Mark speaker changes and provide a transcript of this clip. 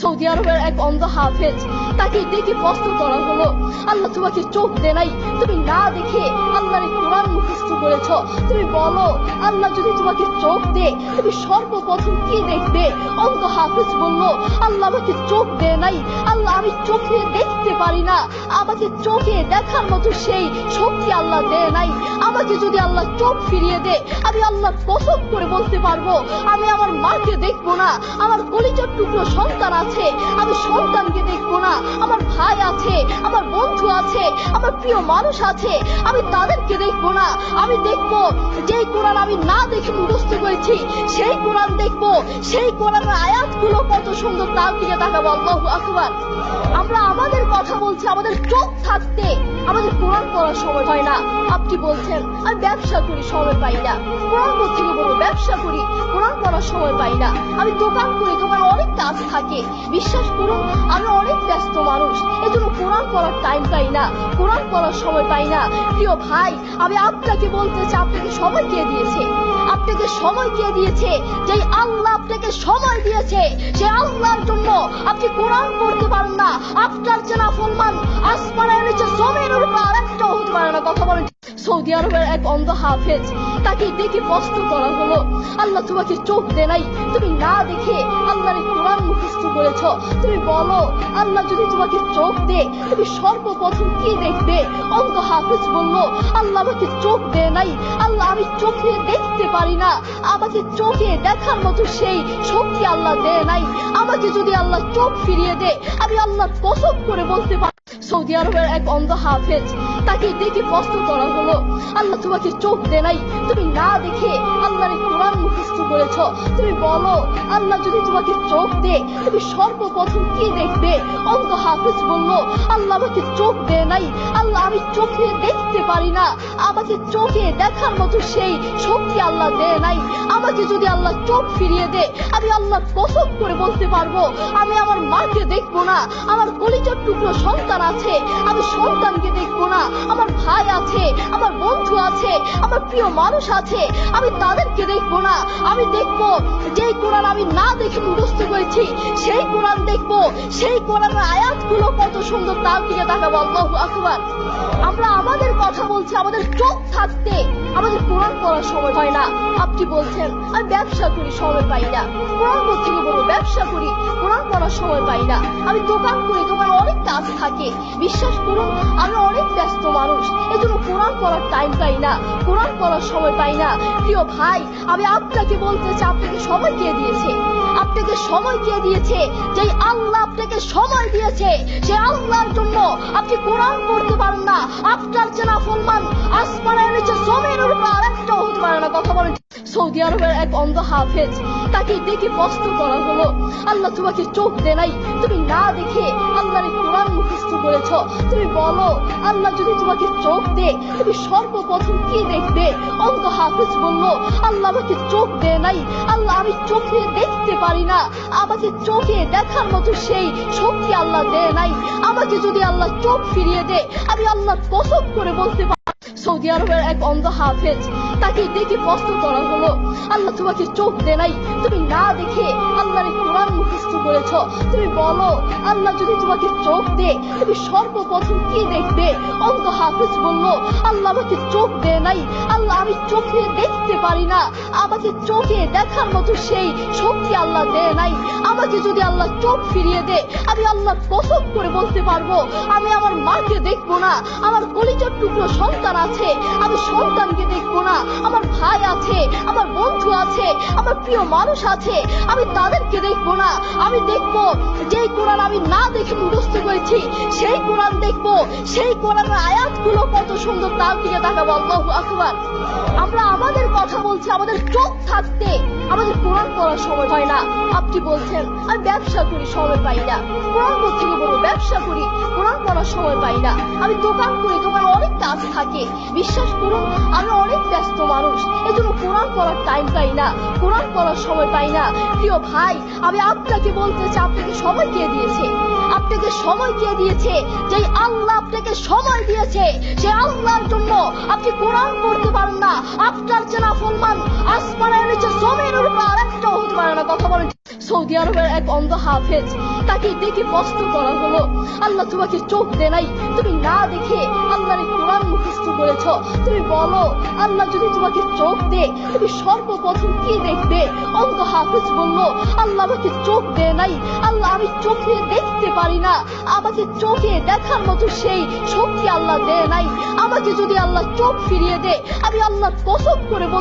Speaker 1: Saudi আরবের এক অন্ধ হাফেজ। তাকে দেখে প্রশ্ন করা হলো, আল্লাহ তোমাকে চোখ দে নাই? তুমি না দেখে আল্লাহর কোরআন মুখস্থ করেছ? তুমি বলো, আল্লাহ যদি তোমাকে চোখ দে তুমি সর্বপ্রথম কি দেখবে? অন্ধ হাফেজ বলল, আল্লাহ আমাকে চোখ দে নাই। আল্লাহ, আমি চোখে দেখতে পারি না। আমাকে চোখে দেখার মতো সেই শক্তি আল্লাহ দেয় নাই। আমাকে যদি আল্লাহ চোখ ফিরিয়ে দে আমি আল্লাহ কসম করে বলতে পারব, আমি আমার মাকে দেখব না। আমার কলিজার টুকরো সন্তান আছে। আমি সন্তানকে দেখব না। আমার ভাই আছে, আমার বন্ধু আছে, আমার প্রিয় মানুষ আছে। আমি তাদেরকে দেখব না। আমি দেখব যে কোরআন আমি না দেখে মুখস্থ করেছি সেই কোরআন দেখব, সেই কোরআনের আয়াতগুলো কত সুন্দর, তার দিকে তাকাবো, আল্লাহু আকবার। আমরা আমাদের কথা বলছি, আমাদের চোখ থাকতে আমাদের কোরআন পড়ার সময় হয় না। আপনি বলছেন, আমি ব্যবসা করি, সময় পাই না। কোরআন গিয়ে বলব, ব্যবসা করি, কোরআন পড়ার সময় পাই না। আমি দোকান করি, দোকানে অনেক কাজ থাকে। বিশ্বাস করুন, আমি অনেক ব্যস্ত মানুষ, এজন্য কোরআন পড়ার টাইম পাই না, কোরআন পড়ার সময় পাই না। প্রিয় ভাই, আমি আপনাকে বলতে চাই, আপনাকে সময় কে দিয়েছে? আপনাকে সময় কে দিয়েছে যে আল্লাহ আপনাকে সময় দিয়েছে সে আল্লাহর জন্য আপনি কোরআন পড়তে পারেন না। আপনার চেনা ফলমান আসমানের নিচে জমির উপর আরেকটাও হতে পারে না। সৌদি আরবের এক অন্ধ হাফেজ। তাকে দেখে প্রশ্ন করা হলো। আল্লাহ তোমাকে চোখ দে নাই। তুমি না দেখে আল্লাহর কোরআন মুখস্থ করেছ। তুমি বলো, আল্লাহ যদি তোমাকে চোখ দে, তুমি সর্বপ্রথম কি দেখবে? অন্ধ হাফেজ বলল, আল্লাহ আমাকে চোখ দে নাই। আল্লাহ, আমি চোখে দেখতে পারি না। আমাকে চোখে দেখার মতো সেই শক্তি আল্লাহ দেয় নাই। আমাকে যদি আল্লাহ চোখ ফিরিয়ে দে, আমি আল্লাহ কসম করে বলতে পারি সৌদি আরবের এক অন্ধ হাফেজ। তাকে দেখে প্রশ্ন করা হলো, আল্লাহ তোমাকে চোখ দে নাই, তুমি না দেখে আল্লাহর কোরআন মুখস্থ করেছ। তুমি বলো, আল্লাহ যদি তোমাকে চোখ দে, তুমি সর্বপ্রথম কি দেখবে? অন্ধ হাফেজ বলল, আল্লাহ আমাকে চোখ দে নাই, আল্লাহ আমি চোখে দেখতে পারি না। আমাকে চোখে দেখার মতো সেই শক্তি আল্লাহ দেয় নাই। আমাকে যদি আল্লাহ চোখ ফিরিয়ে দে আমি আল্লাহ কসম করে বলতে পারব, আমি আমার মাকে দেখব না, আমার কলিজার টুকরো সন্তান আছে, আমি সন্তানকে দেখব না, আমার ভাই আছে, আমার বন্ধু আছে, আমার প্রিয় মানুষ আছে, আমি তাদেরকে দেখব না। আমি দেখব যে কোরআন আমি না দেখে মুখস্থ করেছি, সেই কোরআন দেখব, সেই কোরানের আয়াতগুলো কত সুন্দর, তার দিকে তাকাবো। আল্লাহ আকবার। আমরা আমাদের কথা বলছি, আমাদের চোখ থাকতে। আমাদের কোরআন পড়ার সময় হয় না। আপনি বলছেন, আমি ব্যবসা করি, সময় পাই না। কোরআন পড়তে গিয়ে বলব? ব্যবসা করি, কোরআন পড়ার সময় পাই না। আমি দোকান করি, দোকানে অনেক কাজ থাকে। বিশ্বাস করুন, আমি অনেক ব্যস্ত মানুষ। এজন্য কোরআন পড়ার টাইম পাই না। কোরআন পড়ার সময় পাই না। প্রিয় ভাই, আমি আপনাকে বলতে চাই, আপনাকে সময় কে দিয়েছে? আপনাকে সময় কে দিয়েছে? যে আল্লাহ আপনাকে সময় দিয়েছে, সে আল্লাহর জন্য আপনি কোরআন পড়তে পারেন না। আপনার চেনা ফলমান আসমানের নিচে সময়ের উপর আরেকটা হতে পারে না কথা বলেন সৌদি আরবের এক অন্ধ হাফেজ। তাকে দেখে প্রশ্ন করা হলো। আল্লাহ তোমাকে চোখ দে নাই। তুমি না দেখে আল্লাহর এই কোরআন মুখস্থ করেছ। তুমি বলো, আল্লাহ যদি তোমাকে চোখ দে, তুমি সর্বপ্রথম কি দেখবে? অন্ধ হাফেজ বলল, আল্লাহ আমাকে চোখ দে নাই। আল্লাহ, আমি চোখে দেখতে পারি না। আমাকে চোখে দেখার মতো সেই শক্তি আল্লাহ দেয় নাই। আমাকে যদি আল্লাহ চোখ ফিরিয়ে দে, আমি আল্লাহ কসম করে বলতে পারি সৌদি আরবের এক অন্ধ হাফেজ তাকে দেখে প্রশ্ন করা হলো আল্লাহ তোমাকে চোখ দে নাই তুমি না দেখে মুখস্থ করেছ তুমি বলো, আল্লাহ যদি তোমাকে চোখ দে তুমি সর্বপ্রথম কি দেখবে? অন্ধ হাফেজ বলল, আল্লাহ আমাকে চোখ দে নাই। আল্লাহ, আমি চোখে দেখতে পারি না। আমাকে চোখে দেখার মতো সেই শক্তি আল্লাহ দেয় নাই। আমাকে যদি আল্লাহ চোখ ফিরিয়ে দে আমি আল্লাহ কসম করে বলতে পারব, আমি আমার মাকে দেখব না। আমার কলিজার টুকরো সন্তান আছে, আমি সন্তানকে দেখব না। আমার ভাই আছে, আমার বন্ধু আছে, আমার প্রিয় মানুষ আছে, আমি তাদেরকে দেখব না। আমি দেখব, যেই কোরআন আমি না দেখে মুখস্থ করেছি, সেই কোরআন দেখব, সেই কোরআনের আয়াতগুলো কত সুন্দর তার দিকে তাকাবো, আল্লাহু আকবার। আমরা আমাদের কথা বলছি, আমাদের চোখ থাকতে আমাদের কোরআন পড়ার সময় হয় না। আপনি বলছেন, আমি ব্যবসা করি, সময় পাই না। কোরআন গিয়ে বলব ব্যবসা করি, কোরআন পড়ার সময় পাই না। আমি দোকান করি, দোকানে অনেক কাজ থাকে। বিশ্বাস করুন আমি অনেক ব্যস্ত মানুষ। এজন্য কোরআন পড়ার টাইম পাই না, কোরআন পড়ার সময় পাই না। প্রিয় ভাই, আমি আপনাকে বলতে চাই আপনাকে সময় কে দিয়েছে? আপনাকে সময় কে দিয়েছে? যে আল্লাহ আপনাকে সময় দিয়েছে সে আল্লাহর জন্য আপনি কোরআন পড়তে পারেন না। আপনার চেনা ফলমান আসমানের নিচে জমির উপর আরেকটা হতে পারে না। কথা বলেন সৌদি আরবের এক অন্ধ হাফেজ, তাকে দেখে কষ্ট করা হলো। আল্লাহ তোমাকে চোখ দে নাই তুমি না দেখে আল্লাহর কোরআন মুখস্থ করেছ। তুমি বলো, আল্লাহ যদি তোমাকে চোখ দে তুমি সর্বপ্রথম কি দেখবে? অন্ধ হাফেজ বলল, আল্লাহ আমাকে চোখ দে নাই আল্লাহ, আমি চোখে দেখতে পারি না। আমাকে চোখে দেখার মতো সেই শক্তি আল্লাহ দে নাই। আমাকে যদি আল্লাহ চোখ ফিরিয়ে দে আমি আল্লাহ কসম করে বল